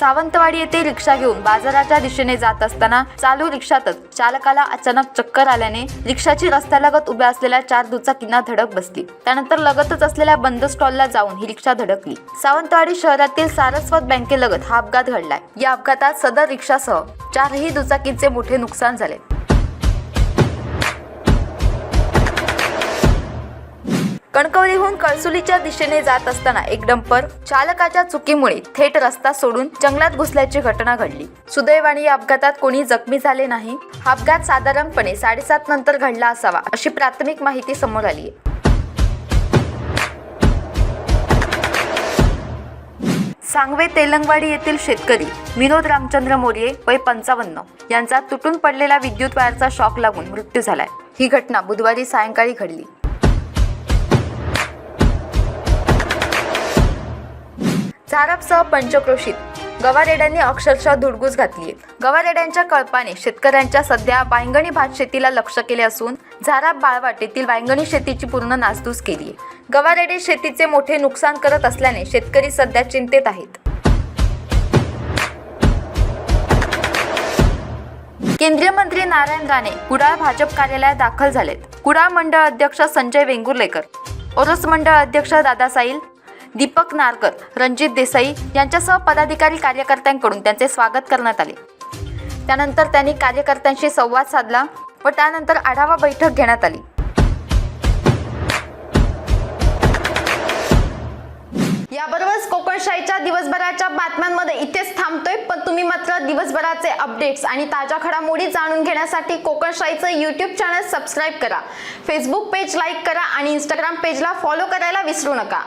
सावंतवाडी येथे रिक्षा घेऊन बाजाराच्या दिशेने जात असताना चालू रिक्षातच चालकाला अचानक चक्कर आल्याने रिक्षाची रस्त्यालगत उभ्या असलेल्या चार दुचाकींना धडक बसली. त्यानंतर लगतच असलेल्या बंद स्टॉलला जाऊन ही रिक्षा धडकली. सावंतवाडी शहरातील सारस्वत बँकेलगत हा अपघात घडलाय. या अपघातात सदर रिक्षासह चारही दुचाकींचे मोठे नुकसान झाले. कणकवलीहून कळसुलीच्या दिशेने जात असताना एक डंपर चालकाच्या चुकीमुळे थेट रस्ता सोडून जंगलात घुसल्याची घटना घडली. सुदैवाने या अपघातात कोणी जखमी झाले नाही. हा अपघात साधारणपणे साडेसात नंतर घडला असावा अशी प्राथमिक माहिती समोर आली आहे. सांगवे तेलंगवाडी येथील शेतकरी विनोद रामचंद्र मोर्ये वय पंचावन्न यांचा तुटून पडलेला विद्युत वायरचा शॉक लागून मृत्यू झालाय. ही घटना बुधवारी सायंकाळी घडली. झारापसह पंचक्रोशीत. गवारेड्यांनी अक्षरशः धुडगूस घातली गवारेड्यांच्या कळपाने शेतकऱ्यांच्या सध्या वांगणी भात शेतीला लक्ष केले असून झाराप बाळवाट येथील वांगणी शेतीची पूर्ण नासधूस केली गवारेडे शेतीचे मोठे नुकसान करत असल्याने शेतकरी सध्या चिंतेत आहेत. केंद्रीय मंत्री नारायण राणे कुडाळ भाजप कार्यालयात दाखल झालेत. कुडाळ मंडळ अध्यक्ष संजय वेंगुर्लेकर. ओरस मंडळ अध्यक्ष दादा साईल दीपक नारकर रणजित देसाई यांच्यासह पदाधिकारी कार्यकर्त्यांकडून त्यांचे स्वागत करण्यात आले. त्यानंतर त्यांनी कार्यकर्त्यांशी संवाद साधला व त्यानंतर आढावा बैठक घेण्यात आली. याबरोबरच कोकणशाहीच्या दिवसभराच्या बातम्यांमध्ये इथेच थांबतोय पण तुम्ही मात्र दिवसभराचे अपडेट्स आणि ताज्या घडामोडी जाणून घेण्यासाठी कोकणशाहीचं यूट्यूब चॅनल सबस्क्राईब करा. फेसबुक पेज लाईक करा आणि इंस्टाग्राम पेजला फॉलो करायला विसरू नका.